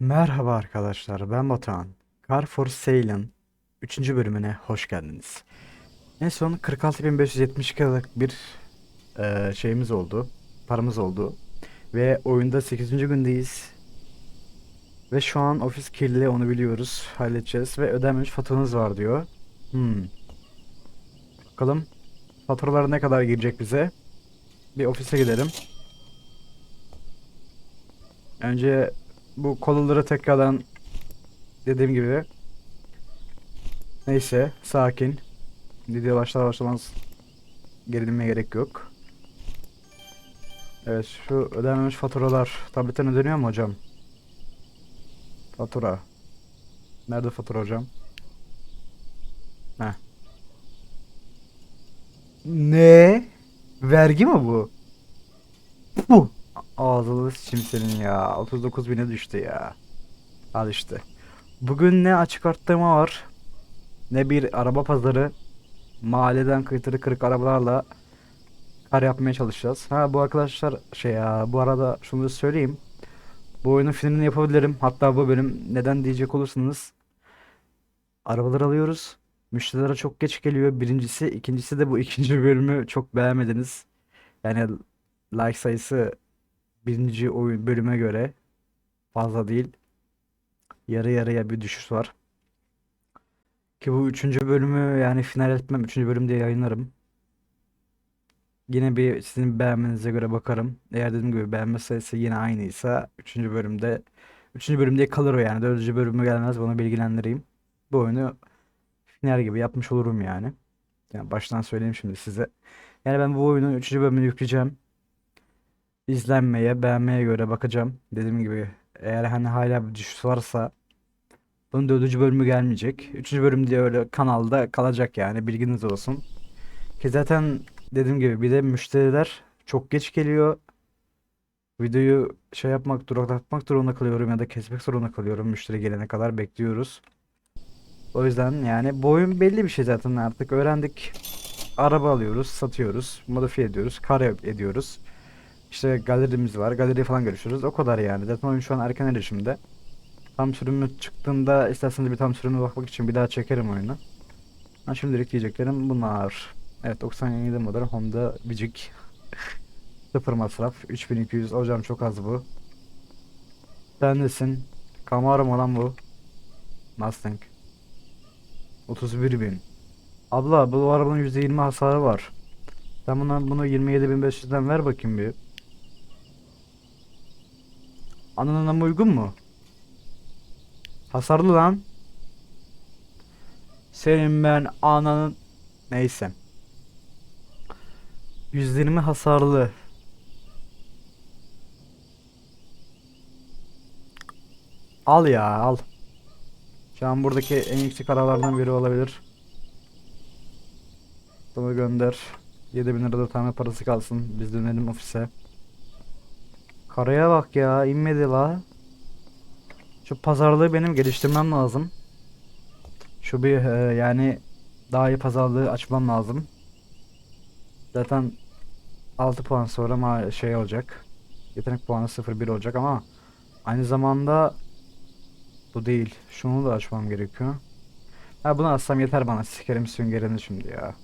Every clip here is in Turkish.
Merhaba arkadaşlar, ben Batuhan. Car for Sale'ın 3. bölümüne hoş geldiniz. En son 46.572 liralık bir eee, şeyimiz oldu, paramız oldu. Ve oyunda 8. gündeyiz. Ve şu an ofis kirli, onu biliyoruz, halledeceğiz. Ve ödenmemiş faturanız var diyor. Hmm. Bakalım faturalar ne kadar girecek bize. Bir ofise gidelim. Önce bu kolaları tekrardan dediğim gibi neyse sakin video başlar başlamaz gerilmeye gerek yok. Evet şu ödenmemiş faturalar tabletten ödeniyor mu hocam? Fatura. Nerede fatura hocam? Heh. Ne? Vergi mi bu? Bu. Ağzını sıçayım senin ya. 39 bine düştü ya. Al işte. Bugün ne açık arttırma var. Ne bir araba pazarı. Mahalleden kıytırı kırık arabalarla kar yapmaya çalışacağız. Ha bu arkadaşlar şey ya bu arada şunu da söyleyeyim. Bu oyunun finalini yapabilirim. Hatta bu bölüm neden diyecek olursanız arabalar alıyoruz. Müşterilere çok geç geliyor. Birincisi, ikincisi de bu ikinci bölümü çok beğenmediniz. Yani like sayısı birinci oyun bölüme göre fazla değil. Yarı yarıya bir düşüş var. Ki bu üçüncü bölümü yani final etmem. Üçüncü bölüm diye yayınlarım. Yine bir sizin beğenmenize göre bakarım. Eğer dediğim gibi beğenme sayısı yine aynıysa üçüncü bölümde üçüncü bölüm diye kalır o yani. Dördüncü bölümü gelmez bunu bilgilendireyim. Bu oyunu final gibi yapmış olurum yani. Yani baştan söyleyeyim şimdi size. Yani ben bu oyunun üçüncü bölümünü yükleyeceğim izlenmeye, beğenmeye göre bakacağım. Dediğim gibi eğer hani hala bir düşüş varsa bunun dördüncü bölümü gelmeyecek. Üçüncü bölüm diye öyle kanalda kalacak yani bilginiz olsun. Ki zaten dediğim gibi bir de müşteriler çok geç geliyor. Videoyu şey yapmak, duraklatmak zorunda kalıyorum ya da kesmek zorunda kalıyorum. Müşteri gelene kadar bekliyoruz. O yüzden yani bu oyun belli bir şey zaten artık öğrendik. Araba alıyoruz, satıyoruz, modifiye ediyoruz, kar ediyoruz. İşte galerimiz var. Galeri falan görüşürüz. O kadar yani. Zaten oyun şu an erken erişimde. Tam sürümü çıktığında isterseniz bir tam sürümüne bakmak için bir daha çekerim oyunu. Ha, şimdilik diyeceklerim bunlar. Evet 97 model Honda Civic. Sıfır masraf. 3200. Hocam çok az bu. Sen nesin? Camaro mu lan bu? Mustang. 31.000. Abla bu arabanın %20 hasarı var. Sen buna bunu 27.500'den ver bakayım bir. Ananına uygun mu? Hasarlı lan. Senin ben ananın neyse. 120 hasarlı. Al ya al. Şu an buradaki en yüksek aralardan biri olabilir. Bunu gönder. 7000 lira da tane parası kalsın. Biz dönelim ofise. Karaya bak ya inmedi la. Şu pazarlığı benim geliştirmem lazım. Şu bir e, yani daha iyi pazarlığı açmam lazım. Zaten 6 puan sonra ma şey olacak. Yetenek puanı 0-1 olacak ama aynı zamanda bu değil. Şunu da açmam gerekiyor. Ha bunu açsam yeter bana. Sikerim süngerini şimdi ya.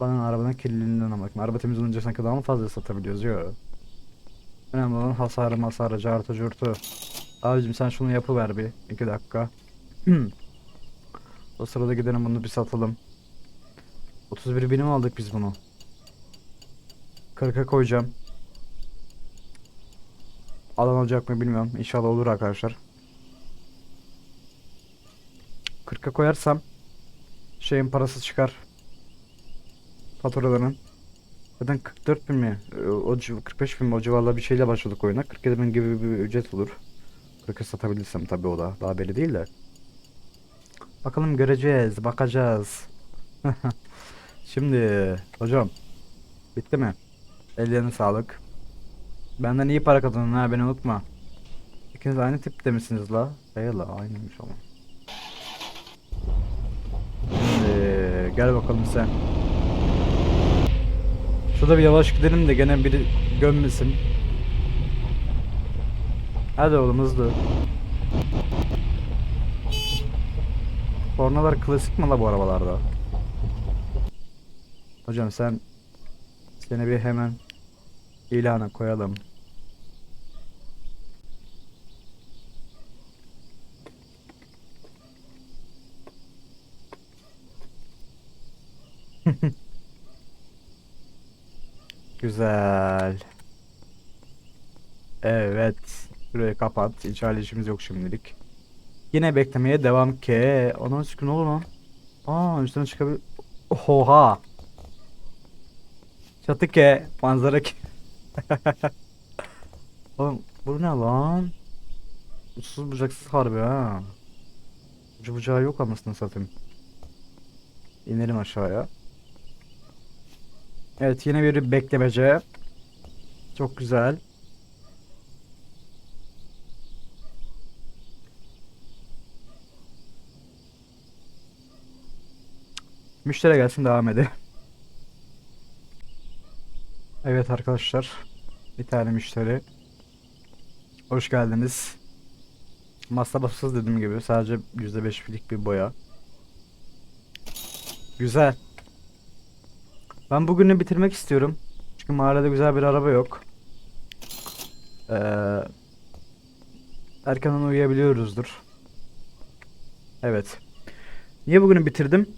Bana arabanın kirliliğinden bakma. Araba temiz olunca sanki daha mı fazla satabiliyoruz? Yok. Önemli olan hasarı masarı cartı curtu. Abicim sen şunu yapıver bir. iki dakika. o sırada gidelim bunu bir satalım. 31 binim aldık biz bunu. 40'a koyacağım. Alan olacak mı bilmiyorum. İnşallah olur arkadaşlar. 40'a koyarsam şeyin parası çıkar. Faturaların. Zaten 44 bin mi? Ee, O civ- 45 bin mi? O civarla bir şeyle başladık oyuna. 47 bin gibi bir ücret olur. 40'a satabilirsem tabii o da. Daha belli değil de. Bakalım göreceğiz. Bakacağız. Şimdi hocam. Bitti mi? Ellerine sağlık. Benden iyi para kazandın ha beni unutma. İkiniz aynı tipte misiniz la? Hayır la aynıymış ama. Şimdi gel bakalım sen. Şurada bir yavaş gidelim de gene biri gömmesin. Hadi oğlum hızlı. Kornalar klasik mi la bu arabalarda? Hocam sen seni bir hemen ilana koyalım. Güzel. Evet. Şurayı kapat. Hali işimiz yok şimdilik. Yine beklemeye devam ki. Onun sıkın olur lan. Aa üstüne çıkabilir. Oha. Çatı ke. Manzara ke. Oğlum bu ne lan? Uçsuz bucaksız harbi ha. Ucu bucağı yok anasını satayım. İnelim aşağıya. Evet yine bir beklemece. Çok güzel. Müşteri gelsin devam edelim. Evet arkadaşlar. Bir tane müşteri. Hoş geldiniz. Masrafsız dediğim gibi sadece %5'lik bir boya. Güzel. Ben bugünü bitirmek istiyorum. Çünkü mahallede güzel bir araba yok. Ee, erkenden uyuyabiliyoruzdur. Evet. Niye bugünü bitirdim?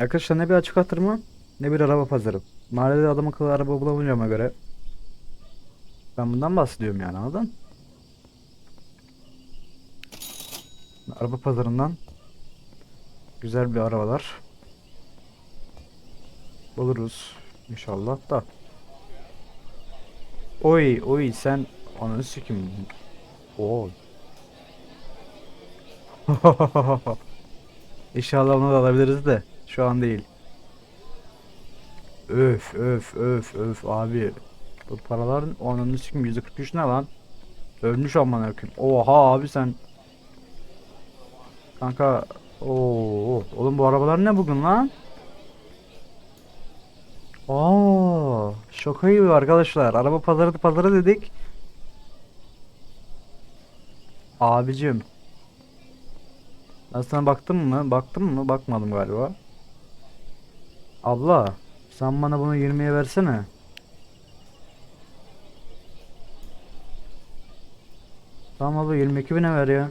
Arkadaşlar ne bir açık artırma ne bir araba pazarı. Mahallede adam akıllı araba bulamayacağıma göre ben bundan bahsediyorum yani anladın? Araba pazarından güzel bir arabalar buluruz inşallah da. Oy oy sen ananı sikim. Oy. İnşallah onu da alabiliriz de şu an değil. Öf öf öf öf abi. Bu paraların ananı sikim %43 ne lan? Ölmüş aman akım. Oha abi sen. Kanka. Oo, oğlum bu arabalar ne bugün lan? Aa, şoka gibi arkadaşlar. Araba pazarı pazarı dedik. Abicim. Ben sana baktım mı? Baktım mı? Bakmadım galiba. Abla, sen bana bunu 20'ye versene. Tamam abla 22 bine ver ya.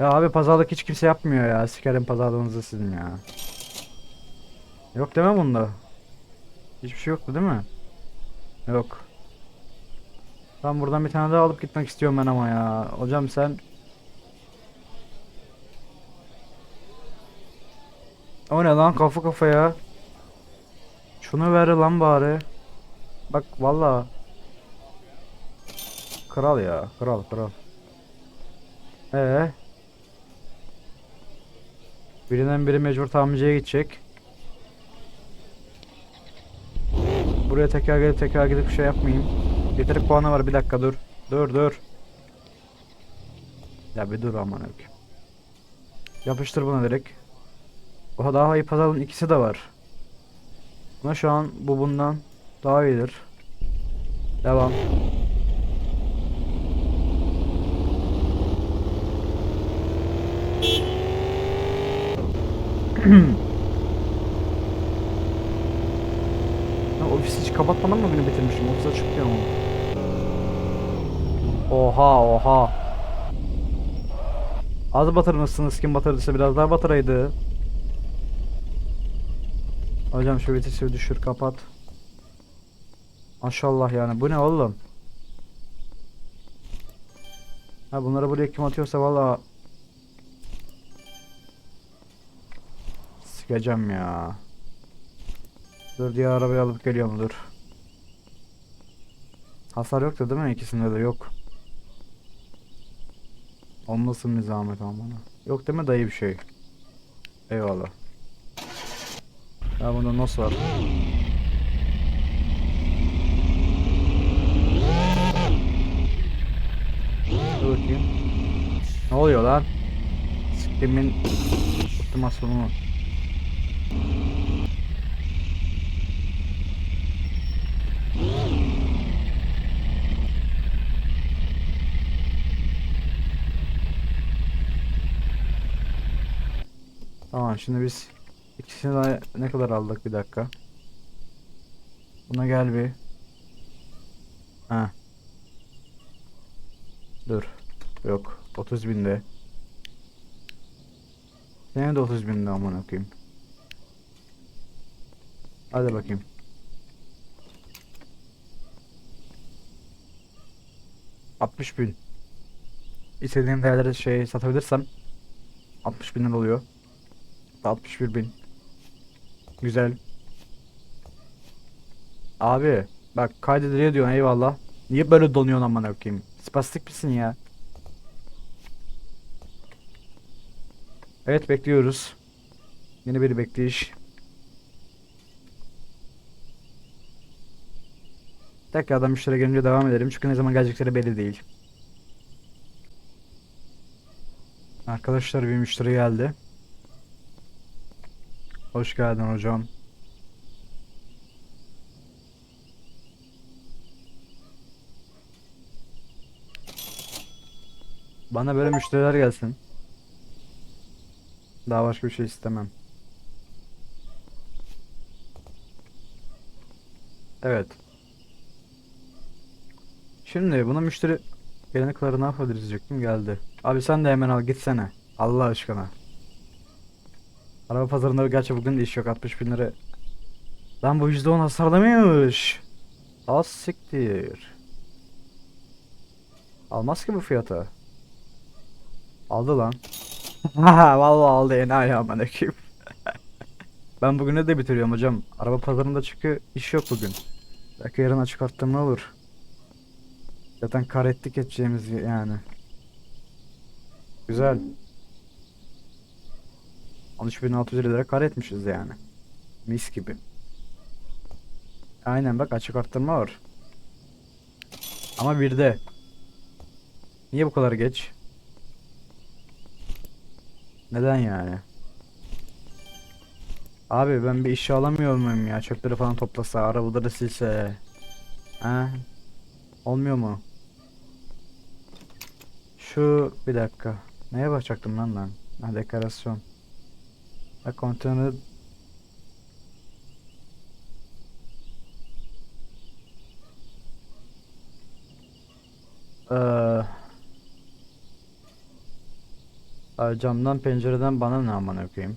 Ya abi pazarlık hiç kimse yapmıyor ya. Sikerim pazarlığınızı sizin ya. Yok deme bunda. Hiçbir şey yoktu değil mi? Yok. Ben buradan bir tane daha alıp gitmek istiyorum ben ama ya. Hocam sen... O ne lan kafa kafaya. Şunu ver lan bari. Bak valla. Kral ya. Kral kral. Ee. Birinden biri mecbur tamirciye gidecek. Buraya tekrar gelip tekrar gidip şey yapmayayım. Getirip puanı var bir dakika dur. Dur dur. Ya bir dur aman öykü. Yapıştır buna direkt. Oha daha iyi pazarın ikisi de var. Ama şu an bu bundan daha iyidir. Devam. Ya ofisi hiç kapatmadan mı günü bitirmişim? Ofis açık ya. Oha oha. Az batırmışsınız kim batırdıysa biraz daha batıraydı. Hocam şu vitesi düşür kapat. Maşallah yani bu ne oğlum? Ha bunları buraya kim atıyorsa valla Sikeceğim ya. Dur diğer arabayı alıp geliyorum dur. Hasar yoktu değil mi ikisinde de yok. Olmasın bir zahmet ama. Yok değil mi dayı bir şey. Eyvallah. Ya bunda nos var. Dur bakayım. Ne oluyor lan? Siktimin optimasyonu mu? Tamam şimdi biz ikisini daha ne kadar aldık bir dakika. Buna gel bir. Ha. Dur. Yok. 30 binde. Seni de 30 binde aman okuyayım. Hadi bakayım. Altmış bin. İstediğim değerleri şey satabilirsem 60 bin oluyor. 61 bin. Güzel. Abi bak kaydediliyor diyorsun eyvallah. Niye böyle donuyorsun amına koyayım? Spastik misin ya? Evet bekliyoruz. Yine bir bekleyiş. Tekrardan müşteri gelince devam edelim çünkü ne zaman gelecekleri belli değil. Arkadaşlar bir müşteri geldi. Hoş geldin hocam. Bana böyle müşteriler gelsin. Daha başka bir şey istemem. Evet. Şimdi buna müşteri gelene kadar ne yapabiliriz diyecektim geldi. Abi sen de hemen al gitsene. Allah aşkına. Araba pazarında gerçi bugün de iş yok 60 bin lira. Lan bu %10 hasarlamış. Az siktir. Almaz ki bu fiyata. Aldı lan. Vallahi aldı enayi aman ekip. ben bugüne de bitiriyorum hocam. Araba pazarında çünkü iş yok bugün. Belki yarın açık arttırma olur. Zaten kar ettik edeceğimiz yani. Güzel. 13.650 lira kar etmişiz yani. Mis gibi. Aynen bak açık arttırma var. Ama bir de. Niye bu kadar geç? Neden yani? Abi ben bir işe alamıyor muyum ya? Çöpleri falan toplasa, arabaları silse. Ha? Olmuyor mu? Şu bir dakika. Neye bakacaktım lan ben? Ha dekorasyon. Ha konteyner Ay, camdan pencereden bana ne aman okuyayım.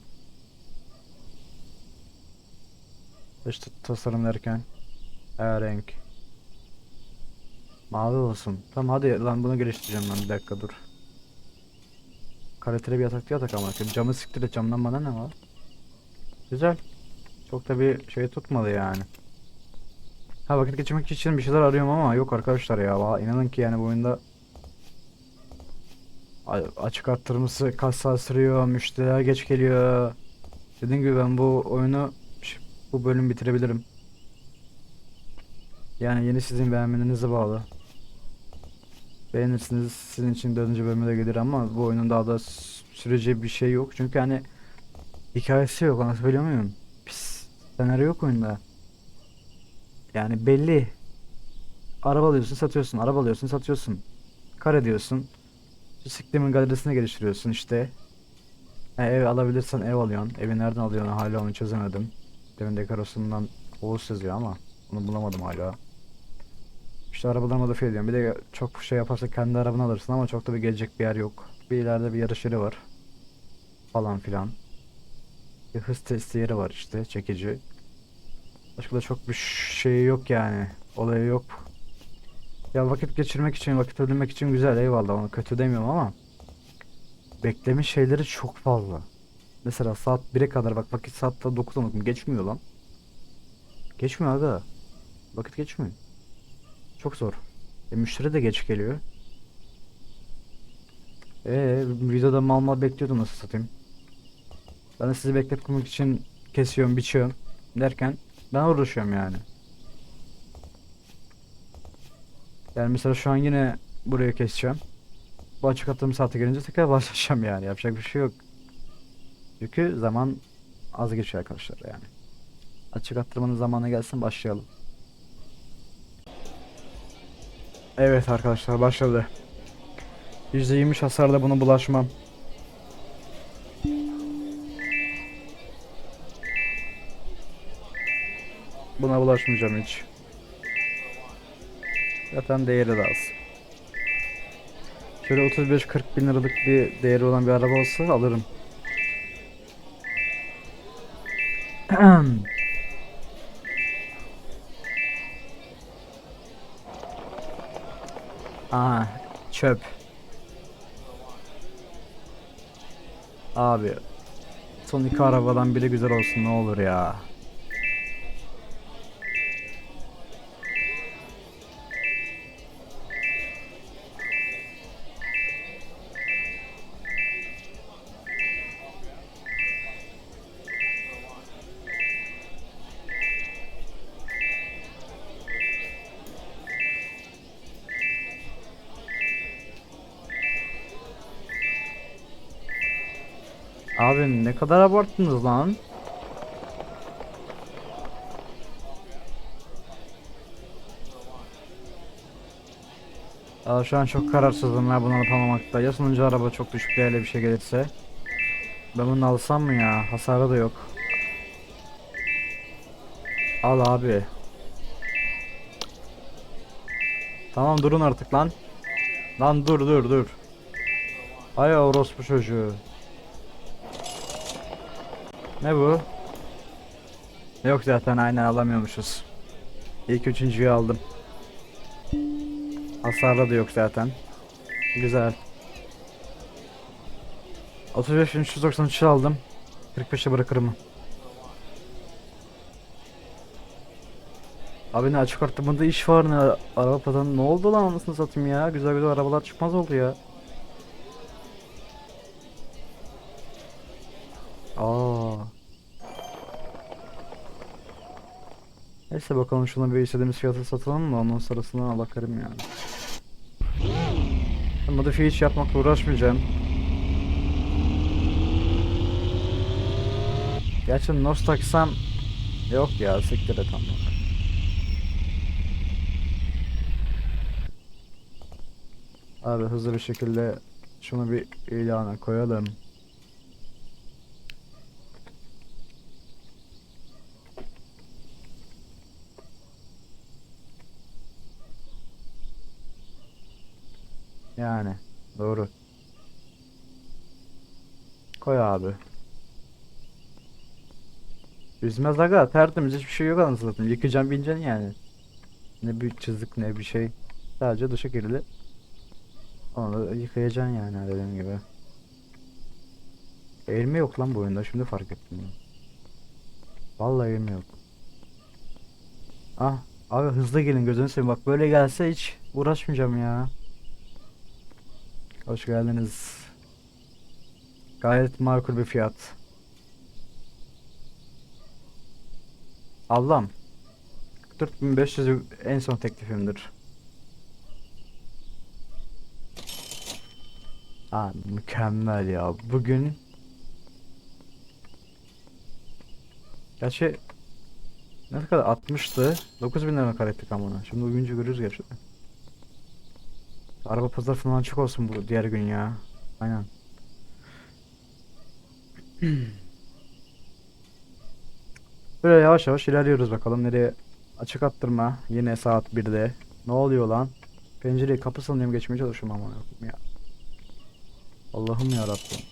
İşte tasarım derken e, renk mavi olsun. Tamam hadi lan bunu geliştireceğim ben bir dakika dur. Kaliteli bir yatak yatak ama. Camı siktir et camdan bana ne var? Güzel. Çok da bir şey tutmadı yani. Ha vakit geçirmek için bir şeyler arıyorum ama yok arkadaşlar ya. Vallahi inanın ki yani bu oyunda açık arttırması kaç saat sürüyor, müşteriler geç geliyor. Dediğim gibi ben bu oyunu bu bölüm bitirebilirim. Yani yeni sizin beğenmenize bağlı. Beğenirsiniz sizin için dördüncü bölüme de gelir ama bu oyunun daha da sürece bir şey yok. Çünkü hani hikayesi yok anlatabiliyor muyum? Pis senaryo yok oyunda. Yani belli. Araba alıyorsun satıyorsun, araba alıyorsun satıyorsun. Kar ediyorsun. Siklemin galerisine geliştiriyorsun işte. E, ev alabilirsen ev alıyorsun. Evi nereden alıyorsun hala onu çözemedim. Demin dekorasyonundan Oğuz yazıyor ama onu bulamadım hala. İşte arabaları modifiye ediyorum. Bir de çok şey yaparsa kendi arabanı alırsın ama çok da bir gelecek bir yer yok. Bir ileride bir yarış yeri var. Falan filan. Bir hız testi yeri var işte çekici. Başka da çok bir şey yok yani. Olayı yok. Ya vakit geçirmek için, vakit öldürmek için güzel eyvallah onu kötü demiyorum ama bekleme şeyleri çok fazla. Mesela saat 1'e kadar bak vakit saatte 9'a bakın geçmiyor lan. Geçmiyor aga. Vakit geçmiyor. Çok zor. E, müşteri de geç geliyor. Eee videoda mal mal bekliyordum nasıl satayım. Ben de sizi bekletmek için kesiyorum, biçiyorum derken ben uğraşıyorum yani. Yani mesela şu an yine burayı keseceğim. Bu açık attığım saate gelince tekrar başlayacağım yani. Yapacak bir şey yok. Çünkü zaman az geçiyor arkadaşlar yani. Açık attırmanın zamanı gelsin başlayalım. Evet arkadaşlar başladı. %20 hasarda bunu bulaşmam. Buna bulaşmayacağım hiç. Zaten değeri de az. Şöyle 35-40 bin liralık bir değeri olan bir araba olsa alırım. Aa, çöp. Abi, son iki arabadan biri güzel olsun ne olur ya. Abi ne kadar abarttınız lan? Aa, şu an çok kararsızım ya bunu alıp almamakta. Ya sonuncu araba çok düşük değerli bir şey gelirse. Ben bunu alsam mı ya? Hasarı da yok. Al abi. Tamam durun artık lan. Lan dur dur dur. Ay orospu çocuğu. Ne bu? Yok zaten aynen alamıyormuşuz. İlk üçüncüyü aldım. Hasarlı da yok zaten. Güzel. 35 393 aldım. 45'e bırakırım. Abi ne açık arttırmada iş var ne araba pazarında ne oldu lan anasını satayım ya güzel güzel arabalar çıkmaz oldu ya. Neyse bakalım şuna bir istediğimiz fiyatı satalım mı ondan sonrasına bakarım yani. Ben Modifiye hiç yapmakla uğraşmayacağım. Gerçi nos taksam yok ya siktir et ama. Abi hızlı bir şekilde şunu bir ilana koyalım. Yani doğru. Koy abi. Üzmez aga tertemiz hiçbir şey yok anasını satayım. Yıkacaksın bineceksin yani. Ne bir çizik ne bir şey. Sadece dışı kirli. Onu yıkayacaksın yani dediğim gibi. Eğilme yok lan bu oyunda şimdi fark ettim. Vallahi eğilme yok. Ah abi hızlı gelin gözünü seveyim bak böyle gelse hiç uğraşmayacağım ya. Hoş geldiniz. Gayet makul bir fiyat. Allah'ım. 4500 en son teklifimdir. Aa, mükemmel ya. Bugün Gerçi ne kadar 60'tı. 9000 lira kar ettik ama ona. Şimdi uyuyunca görürüz gerçekten. Araba pazar falan açık olsun bu diğer gün ya. Aynen. Böyle yavaş yavaş ilerliyoruz bakalım nereye açık attırma yine saat 1'de. Ne oluyor lan? Pencereyi kapısını diye geçmeye çalışıyorum ama ya. Allah'ım ya Rabbim.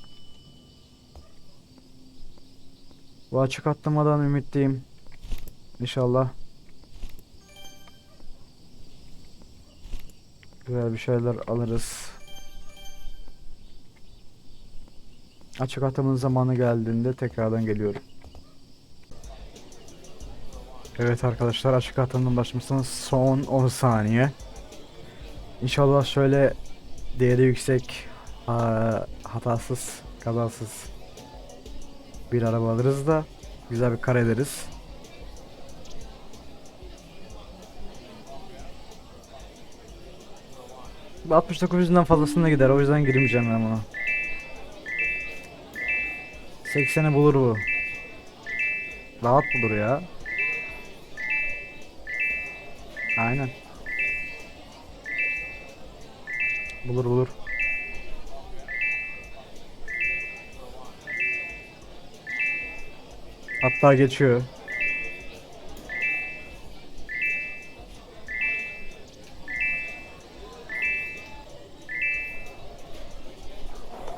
Bu açık attırmadan ümitliyim. İnşallah. Güzel bir şeyler alırız. Açık atımın zamanı geldiğinde tekrardan geliyorum. Evet arkadaşlar açık atımın başlamasının son 10 saniye. İnşallah şöyle değeri yüksek, hatasız, kazasız bir araba alırız da güzel bir kar ederiz. Bu 69 yüzünden fazlasına gider o yüzden girmeyeceğim ben buna. 80'i bulur bu. Rahat bulur ya. Aynen. Bulur bulur. Hatta geçiyor.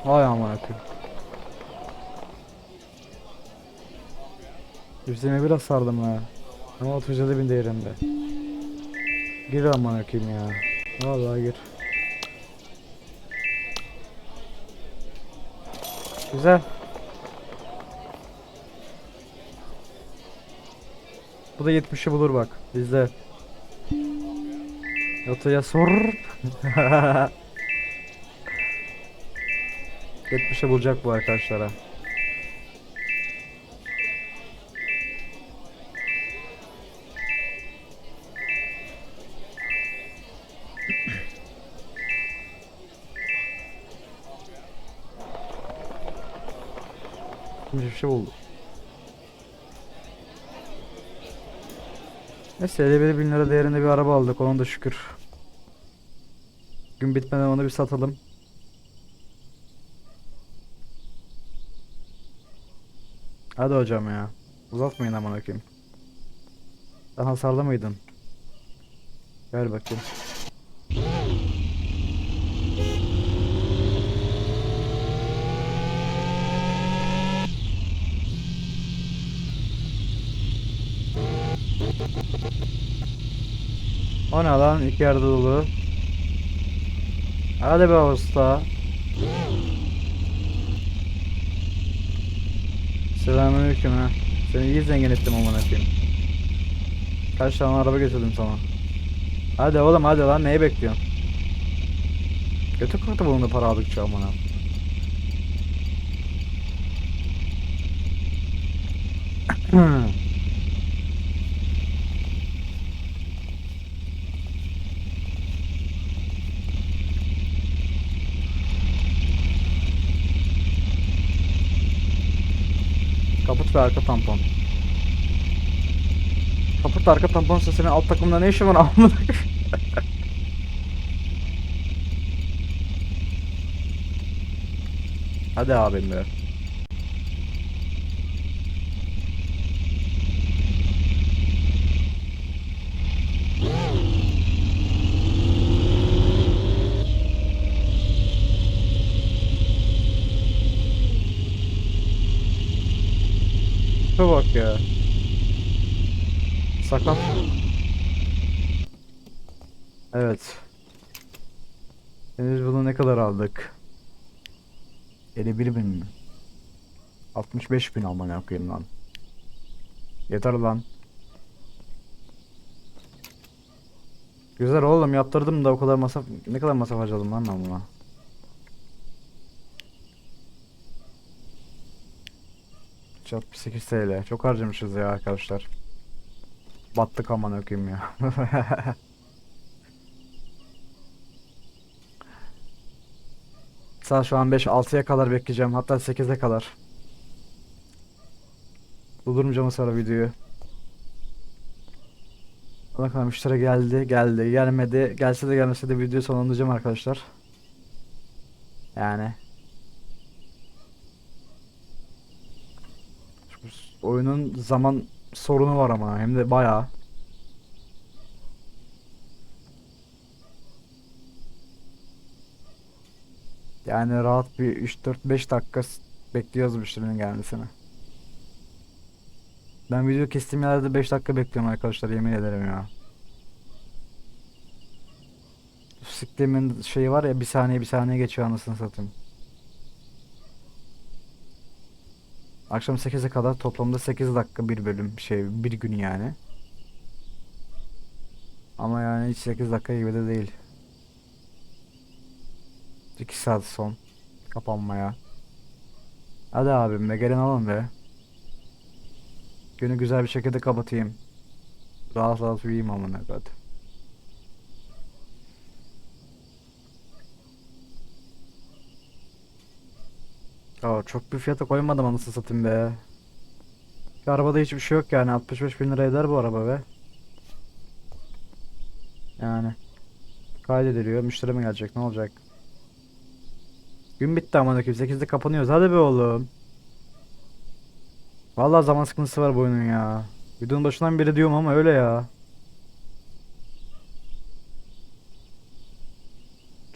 Vay aman akım. Yüzüme biraz sardım ha. Ama 37 bin değerinde. Gir aman akım ya. Vallahi gir. Güzel. Bu da 70'i bulur bak. Bizde. Yota'ya sor. 70'e bulacak bu arkadaşlara. Bir şey buldu. Neyse 51 bin lira değerinde bir araba aldık ona da şükür. Gün bitmeden onu bir satalım. Hadi hocam ya. Uzatmayın aman okuyayım. Sen hasarlı mıydın? Gel bakayım. O ne lan? İki yerde dolu. Hadi be usta. Selamünaleyküm ha. Seni iyi zengin ettim amına koyayım. Kaç tane araba getirdim sana. Hadi oğlum hadi lan neyi bekliyorsun? Götü kurtu bulundu para aldıkça amına. Ve arka tampon. Kaput arka tampon senin alt takımda ne işin var amına? Hadi abim be. Şuna bak ya. Saklan. Evet. Henüz bunu ne kadar aldık? 51 bin mi? 65 bin almaya koyayım lan. Yeter lan. Güzel oğlum yaptırdım da o kadar masraf ne kadar masraf harcadım lan ben buna. Çat 8 TL. Çok harcamışız ya arkadaşlar. Battık aman okuyayım ya. Saat şu an 5 6'ya kadar bekleyeceğim. Hatta 8'e kadar. Durdurmayacağım sonra videoyu. Bakalım müşteri geldi, geldi, gelmedi. Gelse de gelmese de videoyu sonlandıracağım arkadaşlar. Yani. Oyunun zaman sorunu var ama hem de bayağı. Yani rahat bir 3-4-5 dakika bekliyoruz müşterinin gelmesini. Ben video kestiğim yerde 5 dakika bekliyorum arkadaşlar yemin ederim ya. Siktiğimin şeyi var ya bir saniye bir saniye geçiyor anasını satayım. Akşam 8'e kadar toplamda 8 dakika bir bölüm şey bir gün yani. Ama yani hiç 8 dakika gibi de değil. 2 saat son kapanmaya. Hadi abim be gelin alın be. Günü güzel bir şekilde kapatayım. Rahat rahat uyuyayım amına koyayım. Aa, çok bir fiyata koymadım anasını satayım be. Şu arabada hiçbir şey yok yani 65 bin lira eder bu araba be. Yani. Kaydediliyor. Müşteri mi gelecek ne olacak? Gün bitti koyayım 8'de kapanıyoruz hadi be oğlum. Vallahi zaman sıkıntısı var bu oyunun ya. Videonun başından beri diyorum ama öyle ya.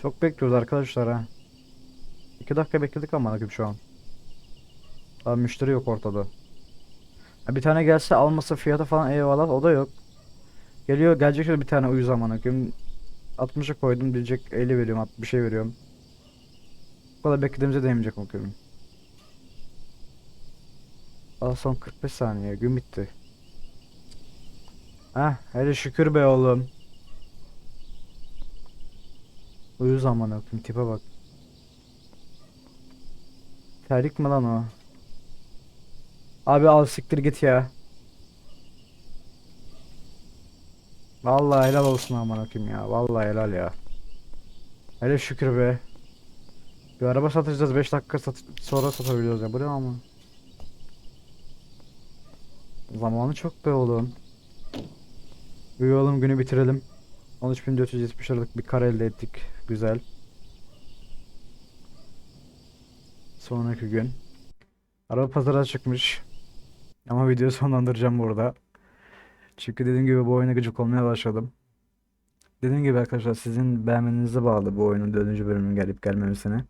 Çok bekliyoruz arkadaşlar ha. 2 dakika bekledik ama bakayım şu an. Daha müşteri yok ortada. Ha, bir tane gelse almasa fiyata falan eyvallah o da yok. Geliyor gelecek bir tane uyuz amına koyayım. 60'a koydum diyecek 50 veriyorum 60 bir şey veriyorum. Bu kadar beklediğimize değmeyecek bakıyorum. Aa son 45 saniye gün bitti. Heh hele şükür be oğlum. Uyuz amına koyayım tipe bak. Terlik mi lan o? Abi al siktir git ya. Vallahi helal olsun amına koyayım ya. Vallahi helal ya. Hele şükür be. Bir araba satacağız 5 dakika sat sonra satabiliyoruz ya. Bu ne ama? Zamanı çok be oğlum. Oğlum günü bitirelim. 13.470 liralık bir kar elde ettik. Güzel. Sonraki gün. Araba pazara çıkmış. Ama videoyu sonlandıracağım burada. Çünkü dediğim gibi bu oyuna gıcık olmaya başladım. Dediğim gibi arkadaşlar sizin beğenmenize bağlı bu oyunun dördüncü bölümünün gelip gelmemesine.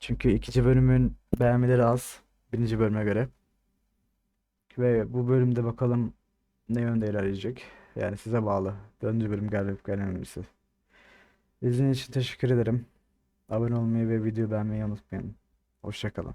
Çünkü ikinci bölümün beğenmeleri az. Birinci bölüme göre. Ve bu bölümde bakalım ne yönde ilerleyecek. Yani size bağlı. Dördüncü bölüm gelip gelmemesi. İzlediğiniz için teşekkür ederim. Abone olmayı ve video beğenmeyi unutmayın. Hoşçakalın.